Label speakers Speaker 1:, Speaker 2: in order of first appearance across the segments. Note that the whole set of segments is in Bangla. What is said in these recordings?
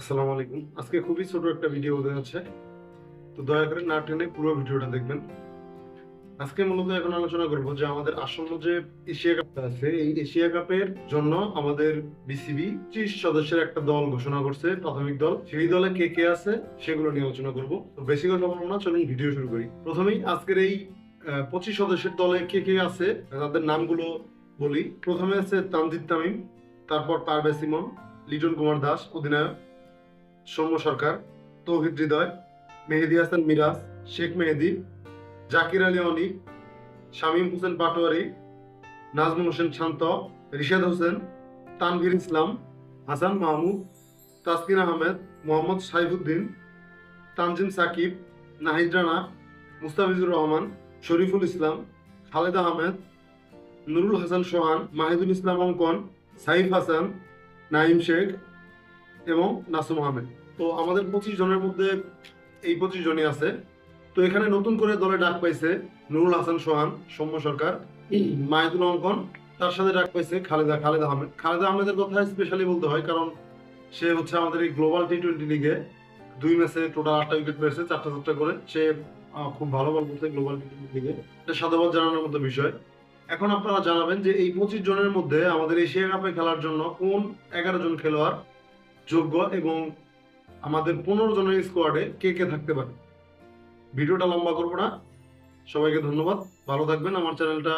Speaker 1: আসসালামু আলাইকুম। আজকে খুবই ছোট একটা ভিডিও তো দয়া করে না টেনে পুরো ভিডিওটা দেখবেন। আজকে মূলত এখন আলোচনা করব যে আমাদের আসন্ন যে এশিয়া কাপ আছে, এই এশিয়া কাপের জন্য আমাদের বিসিবি ত্রিশ সদস্যের একটা দল ঘোষণা করছে, প্রাথমিক দল। সেই দলে কে কে আছে সেগুলো নিয়ে আলোচনা করব। বেশি কথা বলব না, চলুন ভিডিও শুরু করি। প্রথমেই আজকের এই পঁচিশ সদস্যের দলে কে কে আছে, তাদের নামগুলো বলি। প্রথমে আছে তানজিদ তামিম, তারপর পারভেজ ইমন, লিটন কুমার দাস, অধিনায়ক। সৌম্য সরকার, তৌহিদ হৃদয়, মেহেদি হাসান মিরাজ, শেখ মেহেদি, জাকির আলী অনিক, শামীম হোসেন পাটোয়ারি, নাজমুল হোসেন শান্ত, রিশাদ হোসেন, তানভীর ইসলাম, হাসান মাহমুদ, তাসকিন আহমেদ, মোহাম্মদ সাইফুদ্দিন, তানজিম সাকিব, নাহিদ রানা, মুস্তাফিজুর রহমান, শরীফুল ইসলাম, খালেদ আহমেদ, নুরুল হাসান সোহান, মাহিদুল ইসলাম অঙ্কন, সাইফ হাসান নাইম শেখ এবং নাসুম আহমেদ। তো আমাদের পঁচিশ জনের মধ্যে এই পঁচিশ জনই আছে। তো এখানে নতুন করে দলে ডাক পাইছে নুরুল হাসান সোহান, সৌম্য সরকার মাহিদুল অঙ্কন, তার সাথে ডাক পাইছে খালেদা খালেদা আহমেদ। খালেদা আহমেদের কথা স্পেশালি বলতে হয় কারণ সে হচ্ছে আমাদের এই গ্লোবাল টি টোয়েন্টি লিগে দুই ম্যাচে টোটাল আটটা উইকেট পেয়েছে চারটা চারটা করে। সে খুব ভালো বল করতে গ্লোবাল টি টোয়েন্টি লিগে এটা সাধুবাদ জানানোর মতো বিষয়। এখন আপনারা জানাবেন যে এই পঁচিশ জনের মধ্যে আমাদের এশিয়া কাপে খেলার জন্য কোন এগারো জন খেলোয়াড় যোগ্য এবং আমাদের পনেরো জনের স্কোয়াডে কে কে থাকতে পারে। ভিডিওটা লম্বা করব না। সবাইকে ধন্যবাদ। ভালো থাকবেন। আমার চ্যানেলটা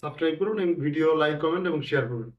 Speaker 1: সাবস্ক্রাইব করুন এবং ভিডিও লাইক কমেন্ট এবং শেয়ার করুন।